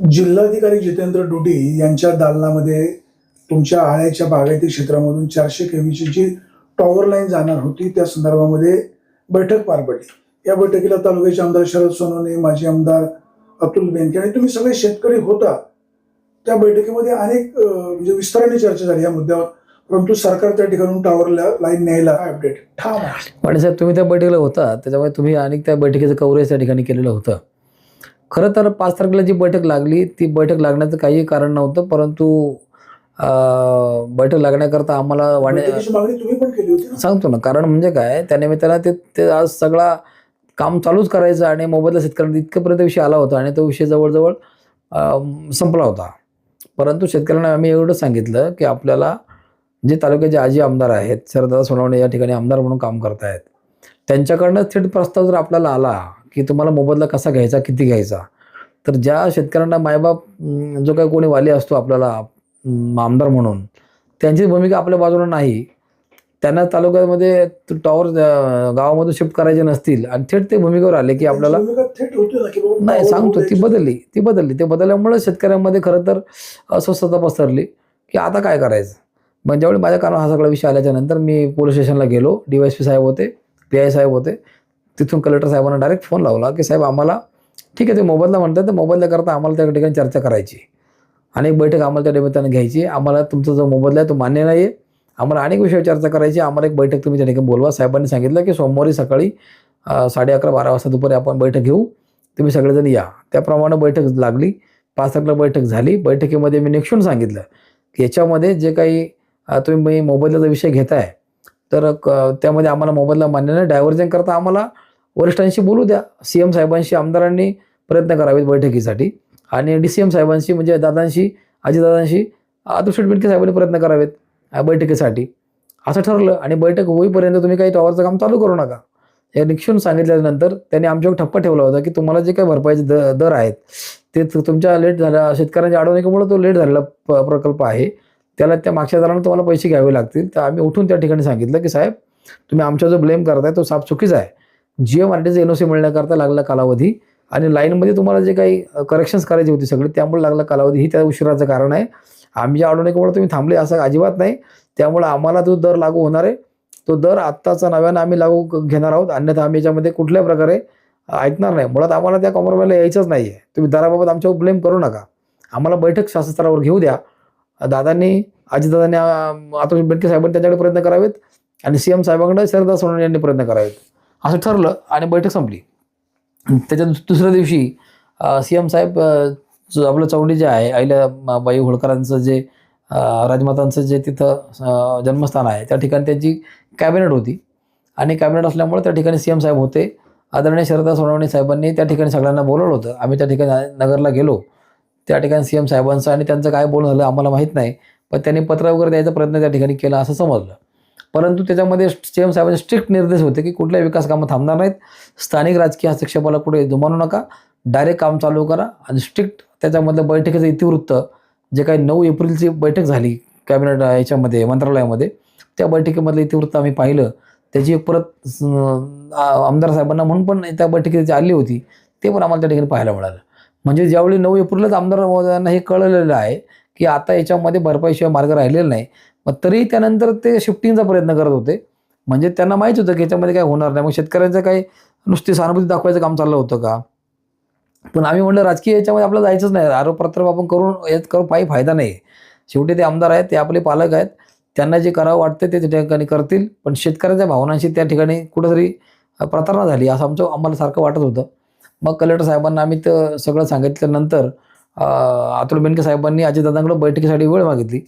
जिल्हाधिकारी जितेंद्र डुडी यांच्या दालनामध्ये तुमच्या आळ्याच्या बागायती क्षेत्रामधून चारशे केवीची जी टॉवर लाईन जाणार होती त्या संदर्भामध्ये बैठक पार पडली. या बैठकीला तालुक्याचे आमदार शरद सोनवणे माजी आमदार अतुल बेनके आणि तुम्ही सगळे शेतकरी होता. त्या बैठकीमध्ये अनेक म्हणजे विस्ताराने चर्चा झाली या मुद्द्यावर. परंतु सरकार त्या ठिकाणून टॉवर लाईन न्यायला अपडेट ठाम आहे. पाणी साहेब तुम्ही त्या बैठकीला होता त्याच्यामुळे तुम्ही अनेक त्या बैठकीचं कव्हरेज त्या ठिकाणी केलेलं होतं. खरं तर पाच तारखेला जी बैठक लागली ती बैठक लागण्याचं काही कारण नव्हतं परंतु बैठक लागण्याकरता आम्हाला ना? सांगतो ना कारण म्हणजे काय त्या निमित्तानं ते ते आज सगळा काम चालूच करायचं आणि मोबाईलला शेतकऱ्यांना इतकंपर्यंत विषय आला होता आणि तो विषय जवळजवळ संपला होता. परंतु शेतकऱ्यांना आम्ही एवढं सांगितलं की आपल्याला जे तालुक्याचे आजी आमदार आहेत शरदा सोनवणे या ठिकाणी आमदार म्हणून काम करत आहेत त्यांच्याकडनं थेट प्रस्ताव जर आपल्याला आला की तुम्हाला मोबदला कसा घ्यायचा किती घ्यायचा? तर ज्या शेतकऱ्यांना मायबाप जो काही कोणी वाली असतो आपल्याला आमदार म्हणून त्यांची भूमिका आपल्या बाजूला नाही. त्यांना तालुक्यामध्ये टॉवर गावामधून शिफ्ट करायचे नसतील आणि थेट ते भूमिकेवर आले की आपल्याला नाही सांगतो ती. बदलली ती बदलली. ते बदलल्यामुळे शेतकऱ्यांमध्ये खरं तर अस्वस्थता पसरली की आता काय करायचं? मग ज्यावेळी माझ्या कानावर हा सगळा विषय आल्याच्यानंतर मी पोलीस स्टेशनला गेलो डी वाय पी साहेब होते पी आय साहेब होते. तिथून कलेक्टर साहेबांना डायरेक्ट फोन लावला की साहेब आम्हाला ठीक आहे ते मोबदला म्हणतात तर मोबाईलला करता आम्हाला त्या ठिकाणी चर्चा करायची. अनेक बैठक आम्हाला त्या निमित्तानं घ्यायची. आम्हाला तुमचा जो मोबदला आहे तो मान्य नाही आहे आम्हाला अनेक विषयावर चर्चा करायची. आम्हाला एक बैठक तुम्ही त्या ठिकाणी बोलवा. साहेबांनी सांगितलं की सोमवारी सकाळी साडे अकरा बारा वाजता दुपारी आपण बैठक घेऊ. तुम्ही सगळेजण या. त्याप्रमाणे बैठक लागली. पाच तारखेला बैठक झाली. बैठकीमध्ये मी निक्षून सांगितलं की याच्यामध्ये जे काही तुम्ही मोबदल्याचा विषय घेताय तर क- त्यामध्ये आम्हाला मोबदला मान्य नाही. डायव्हर्जन करता आम्हाला. वरिष्ठांशी बोलू द्या. सी एम साहेबांशी आमदारांनी प्रयत्न करावेत बैठकीसाठी. आणि डी सी एम साहेबांशी म्हणजे दादांशी अजितदादांशी अतुल बेनके साहेबांनी प्रयत्न करावेत बैठकीसाठी. असं ठरलं आणि बैठक होईपर्यंत तुम्ही काही टॉवरचं काम चालू करू नका. हे निक्षून सांगितल्यानंतर त्यांनी आमच्यावर ठप्पा ठेवला होता की तुम्हाला जे काही भरपाईचे द दर आहेत ते तुमच्या लेट झाल्या शेतकऱ्यांच्या अडवणुकीमुळे तो लेट झालेला प प्रकल्प आहे. त्याला त्या मागच्या दरानं तुम्हाला पैसे घ्यावे लागतील. तर आम्ही उठून त्या ठिकाणी सांगितलं की साहेब तुम्ही आमचा जो ब्लेम करताय तो साफ चुकीचा आहे. G M R N O C मिळण्याकरता लागला कालावधी आणि लाईनमध्ये तुम्हाला जे काही करेक्शन्स करायची होती सगळी त्यामुळे लागला कालावधी. ही त्या उशिराचं कारण आहे. आमच्या अडवणुकीमुळे तुम्ही थांबले असं अजिबात नाही. त्यामुळे आम्हाला जो दर लागू होणार आहे. तो दर आत्ताचा नव्यानं आम्ही लागू घेणार आहोत. अन्यथा आम्ही याच्यामध्ये कुठल्या प्रकारे ऐकणार नाही. मुळात आम्हाला त्या कॉम्प्रोमाइजला यायचंच नाही आहे तुम्ही दराबाबत आमच्यावर ब्लेम करू नका. आम्हाला बैठक शासनस्तरावर घेऊ द्या. दादांनी अजितदादांनी आता बेटके साहेबांनी त्यांच्याकडे प्रयत्न करावेत आणि सी एम साहेबांकडे शरदा सोनवणे यांनी प्रयत्न करावेत. असं ठरलं आणि बैठक संपली. त्याच्या दुसऱ्या दिवशी सी एम साहेब जो आपलं चौंडी जे आहे आईला बाई होळकरांचं जे राजमातांचं जे तिथं जन्मस्थान आहे त्या ठिकाणी त्यांची कॅबिनेट होती. आणि कॅबिनेट असल्यामुळे त्या ठिकाणी सी एम साहेब होते. आदरणीय शरदा सोनवणे साहेबांनी त्या ठिकाणी सगळ्यांना बोलवलं होतं. आम्ही त्या ठिकाणी नगरला गेलो. त्या ठिकाणी सी एम साहेबांचं आणि त्यांचं काय बोलणं झालं आम्हाला माहीत नाही. पण त्यांनी पत्र वगैरे द्यायचा प्रयत्न त्या ठिकाणी केला असं समजलं. परंतु त्याच्यामध्ये सी एम साहेबांचे स्ट्रिक्ट निर्देश होते की कुठल्याही विकास कामं थांबणार नाहीत. स्थानिक राजकीय हस्तक्षेपाला कुठे जुमानू नका. डायरेक्ट काम चालू करा आणि स्ट्रिक्ट त्याच्यामधलं बैठकीचं इतिवृत्त जे काही नऊ एप्रिलची बैठक झाली कॅबिनेट याच्यामध्ये मंत्रालयामध्ये त्या बैठकीमधलं इतिवृत्त आम्ही पाहिलं. त्याची एक परत आमदार साहेबांना म्हणून पण त्या बैठकीत जी आली होती ते पण आम्हाला त्या ठिकाणी पाहायला मिळालं. म्हणजे ज्यावेळी नऊ एप्रिलच आमदार महोदयांना हे कळलेलं आहे की आता याच्यामध्ये भरपाईशिवाय मार्ग राहिलेला नाही मग तरी त्यानंतर ते शिफ्टिंगचा प्रयत्न करत होते. म्हणजे त्यांना माहीत होतं की याच्यामध्ये काय होणार नाही. मग शेतकऱ्यांचं काही नुसती सहानुभूती दाखवायचं काम चाललं होतं का? पण आम्ही म्हणलं राजकीय याच्यामध्ये आपलं जायचंच नाही. आरोप आपण करून यात करून काही फायदा नाही. शेवटी ते आमदार आहेत ते आपले पालक आहेत. त्यांना जे करावं वाटतं ते त्या ठिकाणी करतील. पण शेतकऱ्यांच्या भावनांशी त्या ठिकाणी कुठंतरी प्रतारणा झाली असं आमचं आम्हाला सारखं वाटत होतं. मग कलेक्टर साहेबांना आम्ही तर सगळं सांगितल्यानंतर अतुल बेनके साहेबांनी अजितदादांकडे बैठकीसाठी वेळ मागितली.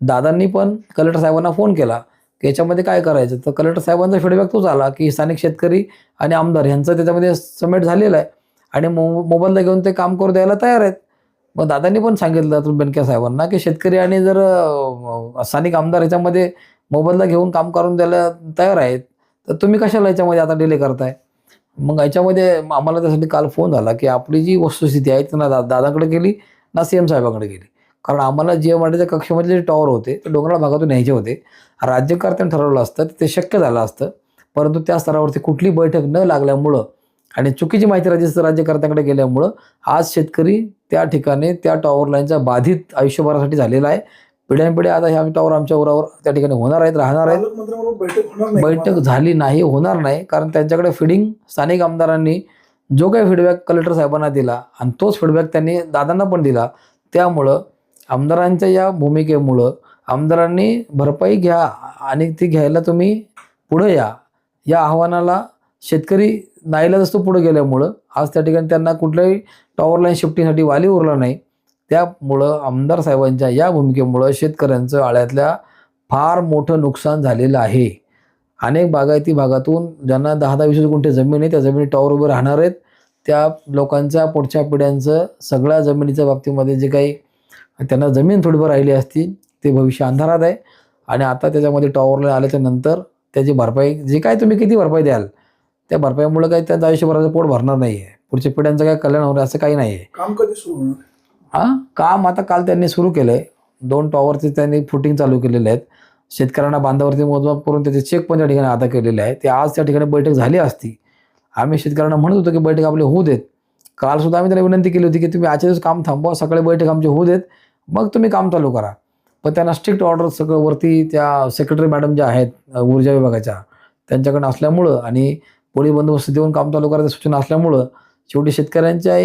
दादांनी पण कलेक्टर साहेबांना फोन केला की याच्यामध्ये काय करायचं? तर कलेक्टर साहेबांचा फीडबॅक तोच आला की स्थानिक शेतकरी आणि आमदार यांचं त्याच्यामध्ये समेट झालेलं आहे. आणि मो मोबाईलला घेऊन ते काम करू द्यायला तयार आहेत. मग दादांनी पण सांगितलं अतुल बेनक्या साहेबांना की शेतकरी आणि जर स्थानिक आमदार याच्यामध्ये मोबाईलला घेऊन काम करून द्यायला तयार आहेत तर तुम्ही कशाला याच्यामध्ये आता डिले करताय? मग याच्यामध्ये आम्हाला त्यासाठी काल फोन झाला की आपली जी वस्तुस्थिती आहे ती ना दा दादाकडे गेली ना सी एम साहेबांकडे गेली. कारण आम्हाला जी एम आरटीच्या कक्षेमध्ये जे टॉवर होते ते डोंगराळ भागातून न्यायचे होते. राज्यकर्त्याने ठरवलं असतं ते शक्य झालं असतं. परंतु त्या स्तरावरती कुठली बैठक न लागल्यामुळं आणि चुकीची माहिती राज्य राज्यकर्त्यांकडे गेल्यामुळं आज शेतकरी त्या ठिकाणी त्या टॉवर लाईनचा बाधित आयुष्यभरासाठी झालेला आहे. पिढ्यानपिढ्या आता ह्या टॉवर आमच्या उरावर त्या ठिकाणी होणार आहेत राहणार आहेत. बैठक? झाली नाही होणार नाही. कारण त्यांच्याकडे फिडिंग स्थानिक आमदारांनी जो काही फीडबॅक कलेक्टर साहेबांना दिला आणि तोच फीडबॅक त्यांनी दादांना पण दिला त्यामुळं आमदारांच्या या भूमिकेमुळं आमदारांनी भरपाई घ्या आणि ती घ्यायला तुम्ही पुढं या. या आव्हानाला शेतकरी नाईलाज असतो पुढे गेल्यामुळं आज त्या ठिकाणी त्यांना कुठल्याही टॉवर लाईन शिफ्टिंगसाठी वाली उरला नाही. त्यामुळं आमदार साहेबांच्या या भूमिकेमुळं शेतकऱ्यांचं आळ्यातल्या फार मोठं नुकसान झालेलं आहे. अनेक बागायती भागातून ज्यांना दहा दहा वीस वीस गुंठे जमीन आहे त्या जमिनी टॉवर उभे राहणार आहेत. त्या लोकांच्या पुढच्या पिढ्यांचं सगळ्या जमिनीच्या बाबतीमध्ये जे काही त्यांना जमीन थोडीफार राहिली असती ते भविष्य अंधारात आहे. आणि आता त्याच्यामध्ये टॉवरला आल्याच्यानंतर त्याची भरपाई जे काय तुम्ही किती भरपाई द्याल त्या भरपाईमुळे काही त्यांचं आयुष्यभराचं पोट भरणार नाही आहे पुढच्या पिढ्यांचं काय कल्याण होणार असं काही नाही आहे काम कधी सुरू हां? काम आता काल त्यांनी सुरू केलं आहे दोन टॉवरचे त्यांनी फुटिंग चालू केलेले आहेत. शेतकऱ्यांना बांधावरती मोजमाप करून त्याचे चेक पण त्या ठिकाणी आता केलेले आहे ते आज त्या ठिकाणी बैठक झाली असती. आम्ही शेतकऱ्यांना म्हणत होतो की बैठक आपली होऊ देत. कालसुद्धा आम्ही त्याला विनंती केली होती की तुम्ही आजच्या दिवस काम थांबवा सकाळी बैठक आमची होऊ देत. मग तुम्ही काम चालू करा. पण त्यांना स्ट्रिक्ट ऑर्डर सगळं वरती त्या सेक्रेटरी मॅडम ज्या आहेत ऊर्जा विभागाच्या त्यांच्याकडनं असल्यामुळं आणि पोलीस बंदोबस्त देऊन काम चालू करायच्या सूचना असल्यामुळं शेवटी शेतकऱ्यांच्या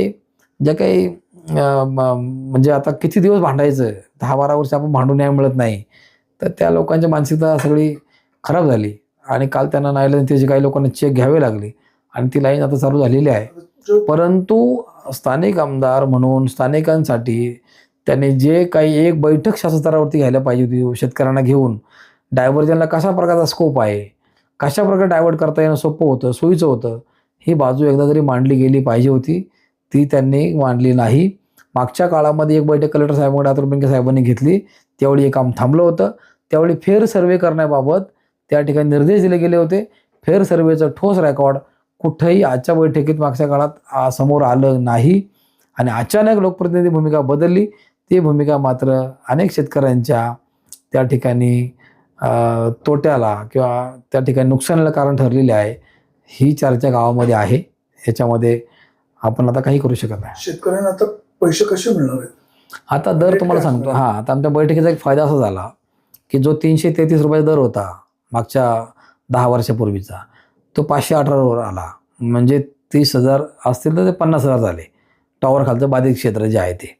ज्या काही म्हणजे आता किती दिवस भांडायचं दहा बारा वर्ष आपण भांडून न्याय मिळत नाही तर त्या लोकांची मानसिकता सगळी खराब झाली आणि काल त्यांना नाईला त्याचे काही लोकांना चेक घ्यावे लागले आणि ती लाईन आता चालू झालेली आहे. परंतु स्थानिक आमदार म्हणून स्थानिकांसाठी त्यांनी जे काही एक बैठक शासनस्तरावरती घ्यायला पाहिजे होती शेतकऱ्यांना घेऊन डायव्हर्जनला कशा प्रकारचा स्कोप आहे कशा प्रकारे डायव्हर्ट करता येणं सोपं होतं सोयीचं होतं ही बाजू एकदा तरी मांडली गेली पाहिजे होती ती त्यांनी मांडली नाही. मागच्या काळामध्ये एक बैठक कलेक्टर साहेबांकडे अतुल साहेबांनी घेतली त्यावेळी हे काम थांबलं होतं. त्यावेळी फेर सर्वे करण्याबाबत त्या ठिकाणी निर्देश दिले गेले होते. फेर सर्वेचं ठोस रेकॉर्ड कुठंही आजच्या बैठकीत मागच्या काळात समोर आलं नाही. आणि अचानक लोकप्रतिनिधी भूमिका बदलली. ती भूमिका मात्र अनेक शेतकऱ्यांच्या त्या ठिकाणी तोट्याला किंवा त्या ठिकाणी नुकसानीला कारण ठरलेली आहे ही चर्चा गावामध्ये आहे. याच्यामध्ये आपण आता काही करू शकत नाही. शेतकऱ्यांना आता पैसे कसे मिळणार आहेत? आता दर तुम्हाला सांगतो. हां आता आमच्या बैठकीचा एक फायदा असा झाला की जो तीनशे तेहतीस रुपयाचा दर होता मागच्या दहा वर्षापूर्वीचा तो पाचशे अठरावर आला. म्हणजे तीस हजार असतील तर ते पन्नास हजार झाले. टॉवर खालचं बाधित क्षेत्र जे आहे ते.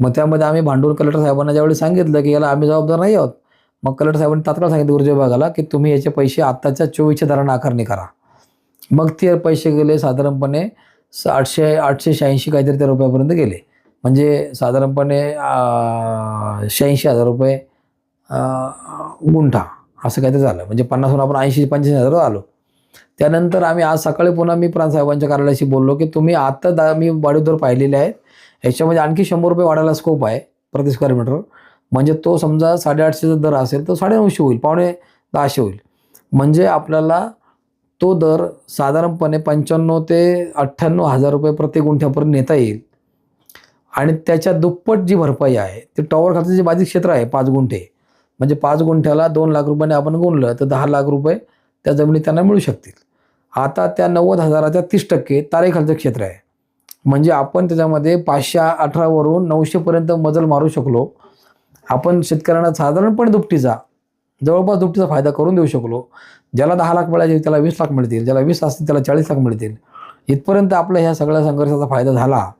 मग त्यामध्ये आम्ही भांडूर कलेक्टर साहेबांना ज्यावेळी सांगितलं की याला आम्ही जबाबदार नाही आहोत मग कलेक्टर साहेबांनी तात्काळ सांगितलं ऊर्जा विभागाला की तुम्ही याचे पैसे आत्ताच्या चोवीसच्या दरानं आकारणी करा. मग ते पैसे गेले साधारणपणे स- आठशे आठशे शहाऐंशी काहीतरी त्या रुपयापर्यंत गेले. म्हणजे साधारणपणे शहाऐंशी हजार रुपये गुंठा असं काहीतरी झालं. म्हणजे पन्नासहून आपण ऐंशी पंच्याऐंशी हजार आलो. त्यानंतर आम्ही आज सकाळी पुन्हा मी प्रांतसाहेबांच्या कार्यालयाशी बोललो की तुम्ही आत्ता दा मी वाढीव दर पाहिलेले आहेत. याच्यामध्ये आणखी शंभर रुपये वाढायला स्कोप आहे प्रति स्क्वेअर मीटर म्हणजे तो समजा साडेआठशेचा दर असेल तर साडेनऊशे होईल पावणे दहाशे होईल. म्हणजे आपल्याला तो दर साधारणपणे पंच्याण्णव ते अठ्ठ्याण्णव हजार रुपये प्रति गुंठ्यापर्यंत नेता येईल. आणि त्याच्या दुप्पट जी भरपाई आहे ते टॉवर खालचं जे बाधित क्षेत्र आहे पाच गुंठे. म्हणजे पाच गुंठ्याला दोन लाख रुपयाने आपण गुणलं तर दहा लाख रुपये त्या जमिनीत त्यांना मिळू शकतील. आता त्या नव्वद हजाराच्या तीस टक्के तारेखालचं क्षेत्र आहे. म्हणजे आपण त्याच्यामध्ये पाचशे अठरावरून नऊशेपर्यंत मजल मारू शकलो. आपण शेतकऱ्यांना साधारणपणे दुपटीचा जवळपास दुपटीचा फायदा करून देऊ शकलो. ज्याला दहा लाख मिळायचे त्याला वीस लाख मिळतील. ज्याला वीस असतील त्याला चाळीस लाख मिळतील. इथपर्यंत आपल्या ह्या सगळ्या संघर्षाचा फायदा झाला.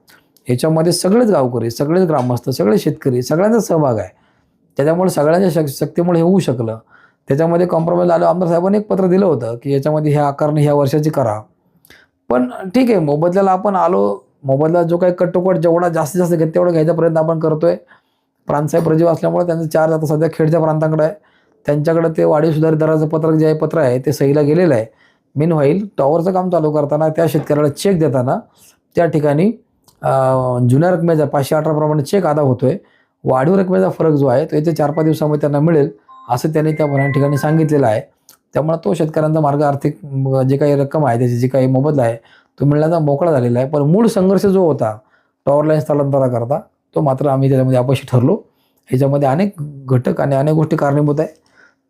याच्यामध्ये सगळेच गावकरी सगळेच ग्रामस्थ सगळे शेतकरी सगळ्यांचा सहभाग आहे. त्याच्यामुळे सगळ्यांच्या शक शक्तीमुळे हे होऊ शकलं. त्याच्यामध्ये कॉम्प्रोमाइज आलो आमदार साहेबांनी एक पत्र दिलं होतं की याच्यामध्ये ह्या आकारणी ह्या वर्षाची करा. पण ठीक आहे मोबदल्याला आपण आलो मोबदला जो काही कट्टोकट जेवढा जास्तीत जास्त घेत तेवढा घ्यायचा प्रयत्न आपण करतोय. प्रांतसाहेब प्रजीव असल्यामुळे त्यांचं चार्ज आता सध्या खेडच्या प्रांताकडे आहे. त्यांच्याकडे ते वाढीव सुधारित दराचं पत्रक जे आहे पत्र आहे ते सहीला गेलेलं आहे. मेन व्हाईल टॉवरचं काम चालू करताना त्या शेतकऱ्याला चेक देताना त्या ठिकाणी जुन्या रकमेचा पाचशे अठराप्रमाणे चेक अदा होतोय. वाढीव रकमेचा फरक जो आहे तो येत्या चार पाच दिवसामध्ये त्यांना मिळेल असं त्यांनी त्या ठिकाणी सांगितलेलं आहे. त्यामुळे तो शेतकऱ्यांचा मार्ग आर्थिक जे काही रक्कम आहे त्याची जी काही मोबदला आहे तो मिळण्याचा मोकळा झालेला आहे. पण मूळ संघर्ष जो होता टॉवर लाईन स्थलांतराकरता तो मात्र आम्ही त्याच्यामध्ये अपयशी ठरलो. ह्याच्यामध्ये अनेक घटक आणि अनेक गोष्टी कारणीभूत आहे.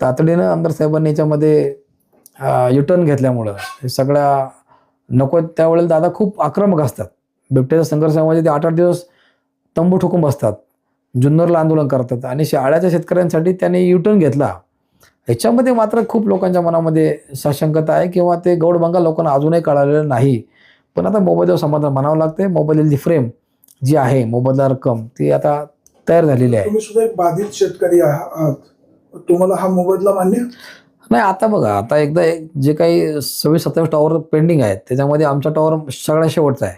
तातडीनं आमदार साहेबांनी याच्यामध्ये युटर्न घेतल्यामुळं सगळ्या नको त्यावेळेला दादा खूप आक्रमक असतात. बिबट्याच्या संघर्षामध्ये ते आठ आठ दिवस तंबू ठोकून बसतात जुन्नरला आंदोलन करतात आणि शाळाच्या शेतकऱ्यांसाठी त्याने युटर्न घेतला. ह्याच्यामध्ये मात्र खूप लोकांच्या मनामध्ये साशंकता आहे किंवा ते गौड बंगाल लोकांना अजूनही कळालेलं नाही. पण आता मोबदल्यावर समाधान म्हणावं लागते मोबदल्याची फ्रेम जी आहे मोबदला रक्कम ती आता तयार झालेली आहे. तुम्ही सुद्धा एक बाधित शेतकरी आहात. तुम्हाला हा मोबदला मान्य? नाही आता बघा आता एकदा एक जे काही सव्वीस सत्तावीस टॉवर पेंडिंग आहेत त्याच्यामध्ये आमचा टॉवर सगळ्यात शेवटचा आहे.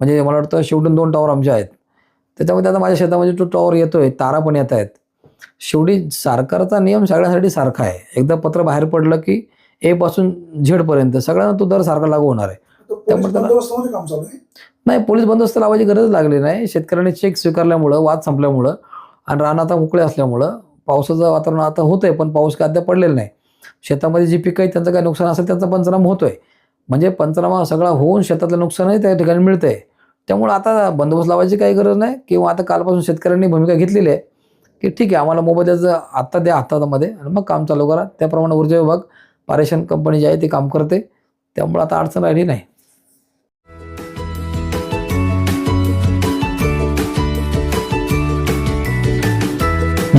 म्हणजे मला वाटतं शेवटून दोन टॉवर आमचे आहेत. त्याच्यामध्ये आता माझ्या शेतामध्ये तो टॉवर येतोय तारा पण येत आहेत. शेवटी सरकारचा नियम सगळ्यांसाठी सारखा आहे. एकदा पत्र बाहेर पडलं की ए पासून झेडपर्यंत सगळ्यांना तो दर सारखा लागू होणार आहे. त्यामुळे त्याला- बंदोबस्तामध्ये काम चालू आहे? नाही पोलीस बंदोबस्त लावायची गरज लागली नाही. शेतकऱ्यांनी चेक स्वीकारल्यामुळं वाद संपल्यामुळं आणि रान आता मोकळे असल्यामुळं पावसाचं वातावरण आता होतंय पण पाऊस काय अद्याप पडलेला नाही. शेतामध्ये जी पिकं आहेत त्यांचं काय नुकसान असेल त्यांचा पंचनामा होतोय. म्हणजे पंचनामा सगळा होऊन शेतातलं नुकसानही त्या ठिकाणी मिळतंय. त्यामुळे आता बंदोबस्त लावायची काही गरज नाही. किंवा आता कालपासून शेतकऱ्यांनी भूमिका घेतलेली आहे की ठीक आहे आम्हाला मोबदल्याचं आत्ता द्या हातामध्ये आणि मग काम चालू करा. त्याप्रमाणे ऊर्जा विभाग पारेशन कंपनी जी आहे ती काम करते. त्यामुळे आता अडचण राहिली नाही.